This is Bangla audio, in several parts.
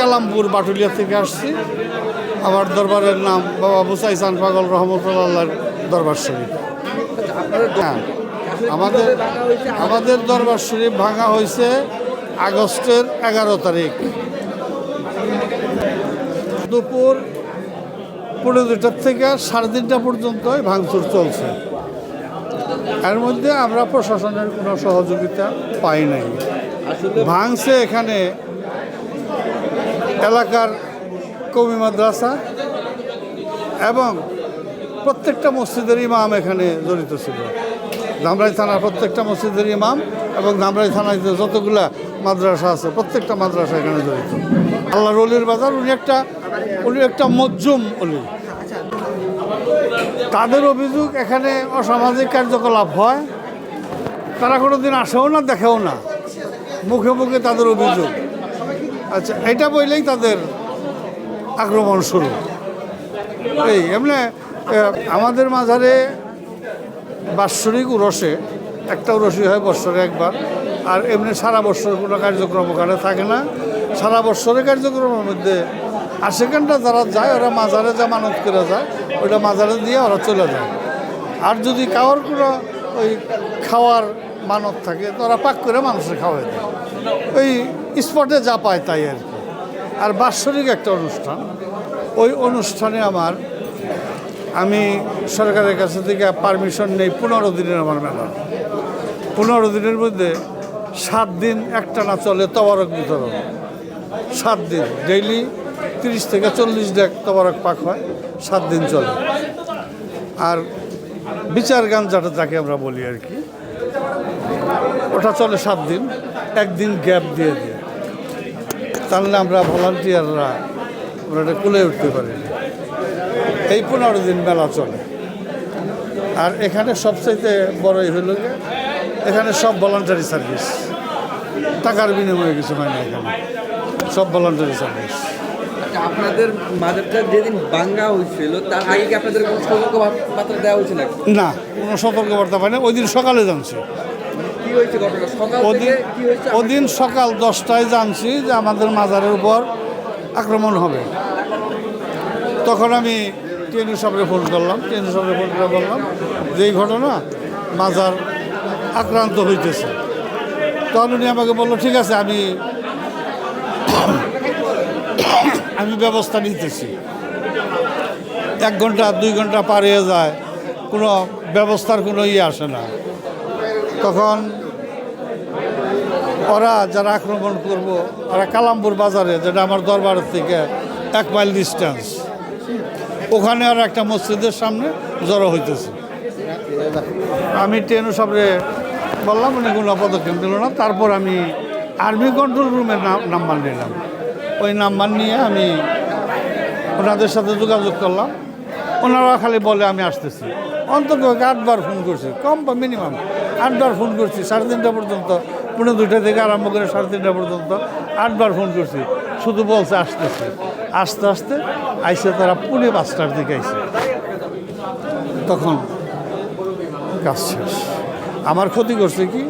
কালামপুর বাটুলিয়া থেকে আসছি। আমার দরবারের নাম বাবা বুসাই চান পাগল রহমতুল্লাহ দরবার শরীফ। হ্যাঁ আমাদের আমাদের দরবার শরীফ ভাঙা হয়েছে আগস্টের এগারো তারিখ। দুপুর পনেরো দুটার থেকে সাড়ে তিনটা পর্যন্ত ভাঙচুর চলছে। এর মধ্যে আমরা প্রশাসনের কোনো সহযোগিতা পাই নাই। ভাঙছে এখানে এলাকার কবি মাদ্রাসা এবং প্রত্যেকটা মসজিদের ইমাম এখানে জড়িত ছিল। ধামরাই থানার প্রত্যেকটা মসজিদের ইমাম এবং ধামরাই থানায় যতগুলা মাদ্রাসা আছে, প্রত্যেকটা মাদ্রাসা এখানে জড়িত। আল্লাহ রলির বাজার, উনি একটা উনি একটা মজ্জুম অলি। তাদের অভিযোগ এখানে অসামাজিক কার্যকলাপ হয়। তারা কোনো দিন আসেও না, দেখেও না। মুখে মুখে তাদের অভিযোগ। আচ্ছা এটা বললেই তাদের আক্রমণ শুরু। এই, এমনি আমাদের মাঝারে বাৎসরিক উরসে, একটা উরসই হয় বৎসরে একবার, আর এমনি সারা বছর কোনো কার্যক্রম ওখানে থাকে না। সারা বছরের কার্যক্রমের মধ্যে আর সেখানটা যারা যায়, ওরা মাজারে যা মানত করে যায়, ওইটা মাজারে দিয়ে ওরা চলে যায়। আর যদি কারোর কোনো ওই খাওয়ার মানত থাকে, তো ওরা পাক করে মানুষের খাওয়াই দেয়। ওই স্পটে যা পায় তাই আর কি। আর বাৎসরিক একটা অনুষ্ঠান। ওই অনুষ্ঠানে আমার, আমি সরকারের কাছে থেকে পারমিশন নেই, পনেরো দিনের আমার মেলা। পনেরো দিনের মধ্যে সাত দিন একটানা চলে তবারক বিতরণ। সাত দিন ডেইলি তিরিশ থেকে চল্লিশ ডেক তবারক পাক হয়, সাত দিন চলে। আর বিচার গান যেটা যাকে আমরা বলি আর কি, ওটা চলে সাত দিন, একদিন গ্যাপ দিয়ে দিয়ে। তাহলে আমরা ভলান্টিয়াররা আমরা এটা কুলে উঠতে পারি। এই পনেরো দিন মেলা চলে। আর এখানে সবচাইতে বড়ই হইল এখানে সব ভলান্টারি সার্ভিস টাকার বিনিময়ে কিছু হয় না এখানে। সব ভলান্টারি সার্ভিস আচ্ছা, আপনাদের মাজারটা যেদিন বাঙ্গা হয়েছিল তার আগে কি আপনাদের কোনো সতর্ক বার্তা দেওয়া হয়েছিল না কোনো সতর্কবার্তা পাই না। ওই দিন সকালে জানছি কি হয়েছে ঘটনা সকাল ওদিন সকাল দশটায় জানছি যে আমাদের মাজারের উপর আক্রমণ হবে। তখন আমি টেনু সাহেবরে ফোন করলাম টেনু সাহেবরে ফোন করে বললাম যে এই ঘটনা মাজার আক্রান্ত হইতেছে। তখন উনি আমাকে বলল ঠিক আছে আমি আমি ব্যবস্থা নিতেছি। এক ঘণ্টা দুই ঘণ্টা পার হয়ে যায় কোনো ব্যবস্থার কোনো ইয়ে আসে না। তখন ওরা যারা আক্রমণ করব, ওরা কালামপুর বাজারে, যেটা আমার দরবারের থেকে এক মাইল ডিস্টেন্স ওখানে আর একটা মসজিদের সামনে জড়ো হইতেছে। আমি ট্রেনও সবরে বললাম, উনি কোনো পদক্ষেপ দিল না। তারপর আমি আর্মি কন্ট্রোল রুমের নাম- নাম্বার নিলাম। ওই নাম্বার নিয়ে আমি ওনাদের সাথে যোগাযোগ করলাম। ওনারা খালি বলে, আমি আসতেছি। অন্তত আটবার ফোন করছি। কম বা মিনিমাম আটবার ফোন করছি, সাড়ে তিনটা পর্যন্ত। পুনে দুইটা থেকে আরম্ভ করে সাড়ে তিনটা পর্যন্ত আটবার ফোন করছি। শুধু বলছে, আসতেছে। আস্তে আস্তে আইসে তারা পুনে পাঁচটার দিকে আইসে। তখন কাজ শেষ। আমার ক্ষতি করছে কি?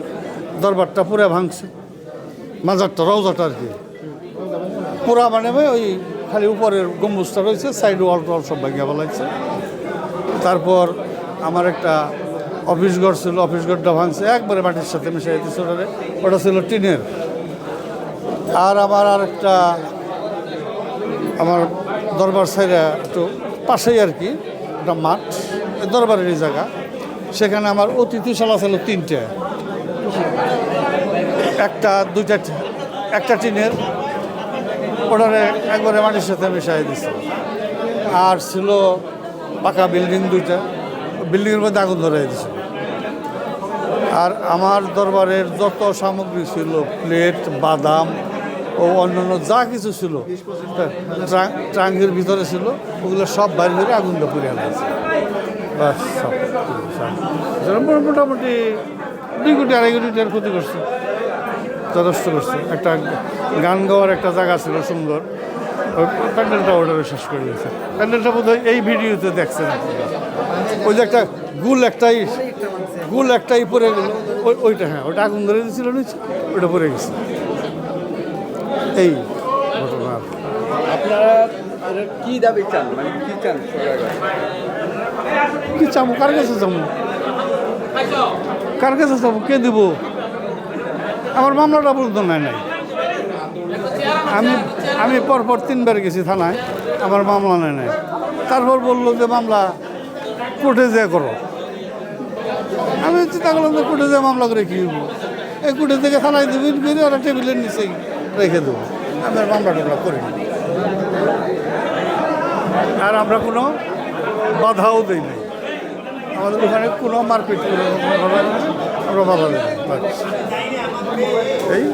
দরবারটা পুরা ভাঙছে। মাজারটা, রওজাটা আর কি। পুরা মানে ওই খালি উপরের গম্বুজটা রয়েছে সাইড ওয়াল টোয়াল সব ভাঙিয়া বলাইছে তারপর আমার একটা অফিস ঘর ছিল, অফিস ঘরটা ভাঙছে, একবারে মাটির সাথে মিশে যেতেছে ওটারে। ওটা ছিল টিনের। আর আমার আর একটা আমার দরবার সাইডে একটু পাশেই আর কি, একটা মাঠ দরবারেরই জায়গা। সেখানে আমার অতিথিশালা ছিল তিনটে। একটা, দুইটা, একটা টিনের। ওটারে একবারে মাটির সাথে মিশাই দিছে। আর ছিল পাকা বিল্ডিং দুইটা। বিল্ডিংয়ের মধ্যে আগুন ধরে দিছে। আর আমার দরবারের যত সামগ্রী ছিল, প্লেট, বাদাম ও অন্যান্য যা কিছু ছিল ট্রাঙ্ক- ট্রাঙ্কের ভিতরে ছিল, ওগুলো সব বাইরে ধরে আগুনটা পুড়িয়ে আনছে বাস, সব। মোটামুটি দুই কোটি, আড়াই কোটি টাকার ক্ষতি করছে, যথেষ্ট করছে। একটা গান গাওয়ার একটা জায়গা ছিল সুন্দর। প্যান্ডেলটা অর্ডারে শেষ করে দিয়েছে। প্যান্ডেলটা বোধহয় এই ভিডিওতে দেখছেন ওই যে একটা গুল একটাই গুল একটাই পরে গেল। ওই ওইটা হ্যাঁ ওটা আগুন ধরে দিয়েছিল নিচে ওইটা পরে গেছে। এই ঘটনা। আপনারা কি দাবি চান? মানে কি চান কি চাবো কার কাছে যাব কার কাছে যাব কে দিব? আমার মামলাটা পর্যন্ত নাই নাই। আমি আমি পরপর তিনবার গেছি থানায় আমার মামলা নেয় নাই। তারপর বলল যে মামলা কোর্টে যেয়ে করো। চিন্তা করলাম যে কোর্টে যেয়ে মামলা করে কী এই কোর্টে থেকে থানায় দেবেন করে ওরা টেবিলের নিচে রেখে দেবো। আমরা মামলা টামলা করি আর আমরা কোনো বাধাও দিই নাই। আমাদের ওখানে কোনো মারপিট করে আমরা বাধা দিই এই?